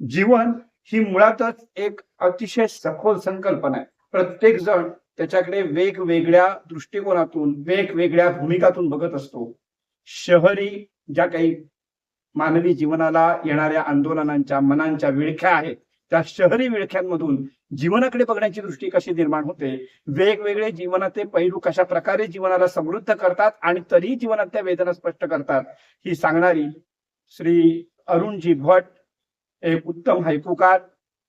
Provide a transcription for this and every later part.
जीवन ही मुळातच एक अतिशय सखोल संकल्पना आहे. प्रत्येक जण त्याच्याकडे वेगवेगळ्या दृष्टिकोनातून वेगवेगळ्या भूमिकातून बघत असतो. शहरी ज्या काही मानवी जीवनाला येणाऱ्या आंदोलनांच्या मनांच्या विळख्या आहेत त्या शहरी विळख्यांमधून जीवनाकडे बघण्याची दृष्टी कशी निर्माण होते? वेगवेगळे जीवनाचे पैलू कशा प्रकारे जीवनाला समृद्ध करतात आणि तरीही जीवनात त्या वेदना स्पष्ट करतात? ही सांगणारी श्री अरुणजी भट एक उत्तम हायकूकार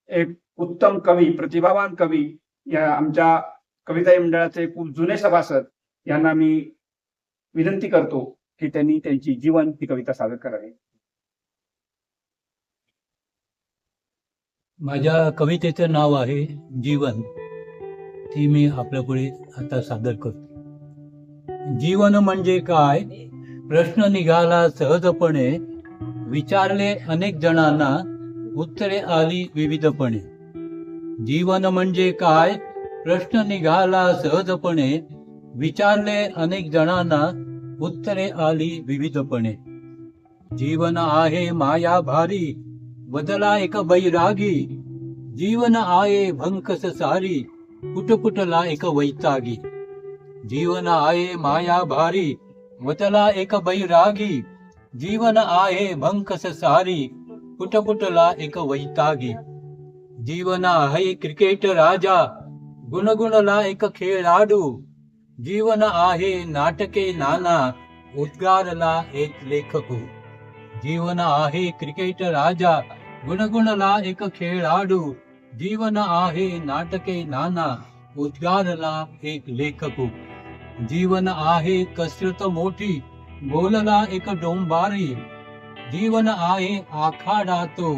एक उत्तम कवी प्रतिभावान कवी या आमच्या कविता मंडळाचे खूप जुने सभासद यांना मी विनंती करतो की त्यांनी त्यांची जीवन ही कविता सादर करावी. माझ्या कवितेचं नाव आहे जीवन. ती मी आपल्यापुढे आता सादर करतो. जीवन म्हणजे काय? प्रश्न निघाला सहजपणे. विचारले अनेक जणांना उत्तरे आली विविधपणे. जीवन म्हणजे काय? प्रश्न निघाला सहजपणे. विचारले अनेक जणांना उत्तरे आली विविधपणे. जीवन आहे माया भारी बदला एक बैरागी. जीवन आहे भंकस सारी पुटपुटला एक वैतागी. जीवन आहे माया भारी बदला एक बैरागी. जीवन आहे भंकस सारी पुटपुटला एक वैतागी जीवन आहे क्रिकेट राजा गुणगुणला एक खेळाडू जीवन आहे नाटके नाना उद्गारला एक लेखकू जीवन आहे क्रिकेट राजा गुणगुणला एक खेळाडू जीवन आहे नाटके नाना उद्गारला एक लेखकू जीवन आहे कसरत मोठी बोलला एक डोंबारी जीवन आहे आखाडा तो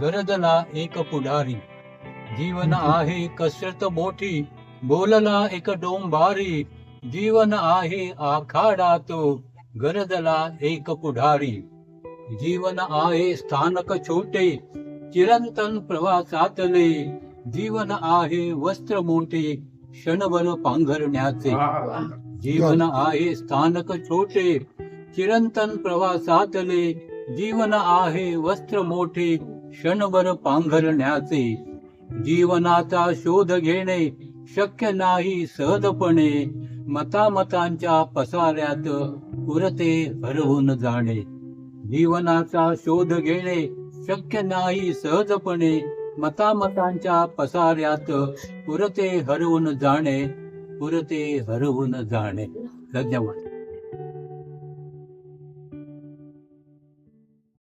गरजला एक पुढारी जीवन आहे कसरत मोठी बोलला एक डोंबारी जीवन आहे आखाडा तो गरजला एक पुढारी जीवन आहे स्थानक छोटे चिरंतन प्रवासातले जीवन आहे वस्त्र मोठे क्षणभर पांघरण्याचे जीवन आहे स्थानक छोटे चिरंतन प्रवासातले जीवन आहे वस्त्र मोठे क्षणभर पांघरण्याचे जीवनाचा शोध घेणे शक्य नाही सहजपणे. मतामतांच्या पसाऱ्यात पुरते हरवून जाणे. जीवनाचा शोध घेणे शक्य नाही सहजपणे. मतामतांच्या पसाऱ्यात पुरते हरवून जाणे पुरते हरवून जाणे. धन्यवाद.